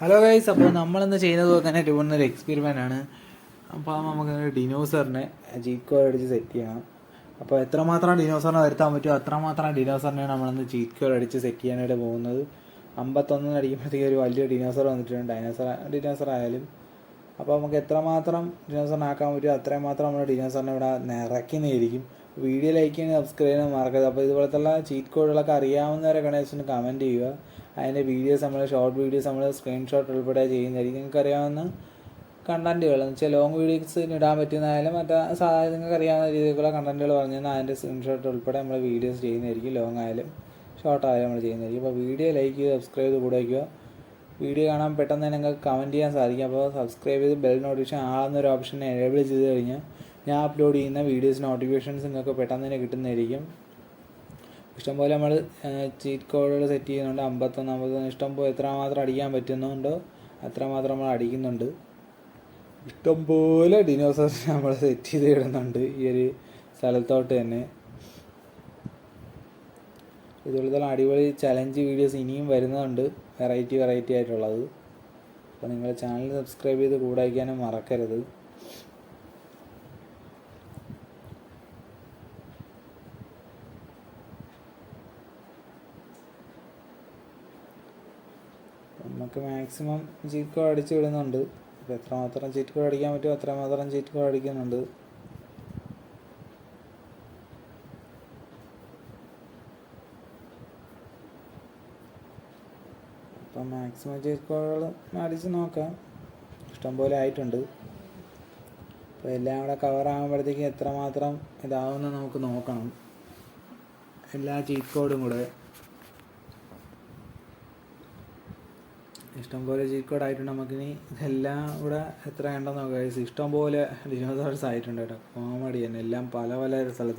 Hello guys അപ്പോൾ നമ്മളിന്ന് ചെയ്യുന്നത് പോലെ തന്നെ ഒരു എക്സ്പെരിമെന്റ് ആണ്. അപ്പോൾ നമുക്ക് ഡിനോസറിനെ ജീക്കോ അടിച്ച് സെറ്റ് ചെയ്യണം. അപ്പോൾ എത്രമാത്രം ഡിനോസറിനെ വരുത്താൻ പറ്റുമോ അത്രമാത്രം ഡിനോസറിനെ നമ്മളിന്ന് ജീക്കോ അടിച്ച് സെറ്റ് ചെയ്യാനായിട്ട് പോകുന്നത്. അമ്പത്തൊന്നിന് അടിക്കുമ്പോഴത്തേക്ക് ഒരു വലിയ ഡിനോസർ വന്നിട്ടുണ്ട്. ഡൈനോസർ ഡിനോസർ ആയാലും. അപ്പോൾ നമുക്ക് എത്രമാത്രം ഡിനോസറിനെ ആക്കാൻ പറ്റുമോ അത്രയും മാത്രം നമ്മൾ ഡിനോസറിനെ ഇവിടെ നിറയ്ക്കുന്നതായിരിക്കും. വീഡിയോ ലൈക്ക് ചെയ്യണം സബ്സ്ക്രൈബ് ചെയ്യാൻ മറക്കരുത്. അപ്പോൾ ഇതുപോലത്തുള്ള ചീറ്റ് കോഡുകളൊക്കെ അറിയാവുന്നവരെ ഗണേശന് കമന്റ് ചെയ്യുക. അതിന്റെ വീഡിയോസ് നമ്മൾ ഷോർട്ട് വീഡിയോസ് നമ്മൾ സ്ക്രീൻഷോട്ട് ഉൾപ്പെടെ ചെയ്യുന്നതായിരിക്കും നിങ്ങൾക്ക് അറിയാവുന്ന കണ്ടന്റുകൾ എന്ന് വെച്ചാൽ ലോങ് വീഡിയോസ് ഇടാൻ പറ്റുന്നതായാലും മറ്റേ സാധാരണ നിങ്ങൾക്ക് അറിയാവുന്ന രീതിയിലുള്ള കണ്ടന്റുകൾ പറഞ്ഞു തന്നാൽ അതിന്റെ സ്ക്രീൻഷോട്ട് ഉൾപ്പെടെ നമ്മൾ വീഡിയോസ് ചെയ്യുന്നതായിരിക്കും ലോങ് ആയാലും ഷോർട്ട് ആയാലും നമ്മൾ ചെയ്യുന്നതായിരിക്കും അപ്പോൾ വീഡിയോ ലൈക്ക് ചെയ്ത് സബ്സ്ക്രൈബ് ചെയ്ത് കൂടെ വയ്ക്കുക. വീഡിയോ കാണാൻ പെട്ടെന്ന് തന്നെ നിങ്ങൾക്ക് കമന്റ് ചെയ്യാൻ സാധിക്കും. അപ്പോൾ സബ്സ്ക്രൈബ് ചെയ്ത് ബെൽ നോട്ടിഫിക്കേഷൻ ആളെന്നൊരു ഓപ്ഷൻ എനേബിൾ ചെയ്ത് കഴിഞ്ഞാൽ ഞാൻ അപ്ലോഡ് ചെയ്യുന്ന വീഡിയോസ് നോട്ടിഫിക്കേഷൻസ് നിങ്ങൾക്ക് പെട്ടെന്ന് തന്നെ കിട്ടുന്നതായിരിക്കും. ഇഷ്ടംപോലെ നമ്മൾ ചീറ്റ് കോഡുകൾ സെറ്റ് ചെയ്യുന്നുണ്ട്. അമ്പത്തൊന്ന് അമ്പത്തൊന്ന് ഇഷ്ടംപോലെ എത്രമാത്രം അടിക്കാൻ പറ്റുന്നുണ്ടോ അത്രമാത്രം നമ്മൾ അടിക്കുന്നുണ്ട്. ഇഷ്ടംപോലെ ഡിനോസേഴ്സ് നമ്മൾ സെറ്റ് ചെയ്ത് ഇടുന്നുണ്ട് ഈ ഒരു സ്ഥലത്തോട്ട് തന്നെ. ഇതുപോലത്തെ അടിപൊളി ചലഞ്ച് വീഡിയോസ് ഇനിയും വരുന്നുണ്ട്. വെറൈറ്റി വെറൈറ്റി ആയിട്ടുള്ളത്. അപ്പോൾ നിങ്ങൾ ചാനൽ സബ്സ്ക്രൈബ് ചെയ്ത് കൂടെ വയ്ക്കാനും മറക്കരുത്. നമുക്ക് മാക്സിമം ചീറ്റ് കോഡ് അടിച്ച് വിടുന്നുണ്ട്. അപ്പോൾ എത്രമാത്രം ചീറ്റ് കോഡ് അടിക്കാൻ പറ്റുമോ അത്രമാത്രം ചീറ്റ് കോഡ് അടിക്കുന്നുണ്ട്. അപ്പം മാക്സിമം ചീറ്റ് കോഡുകൾ അടിച്ച് നോക്കാം. ഇഷ്ടംപോലെ ആയിട്ടുണ്ട്. അപ്പോൾ എല്ലാം കൂടെ കവർ ആകുമ്പോഴത്തേക്ക് എത്രമാത്രം ഇതാവുമെന്ന് നമുക്ക് നോക്കണം. എല്ലാ ചീറ്റ് കോഡും കൂടെ. ഇഷ്ടംപോലെ ചീറ്റ് കോഡ് ആയിട്ടുണ്ട്. നമുക്കിനി ഇതെല്ലാം കൂടെ എത്ര ഉണ്ടെന്ന് നോക്കാം. ഇഷ്ടംപോലെ ഡിനോസോർസ് ആയിട്ടുണ്ട് കേട്ടോ. കോമഡി തന്നെ. എല്ലാം പല പല സ്ഥലത്ത്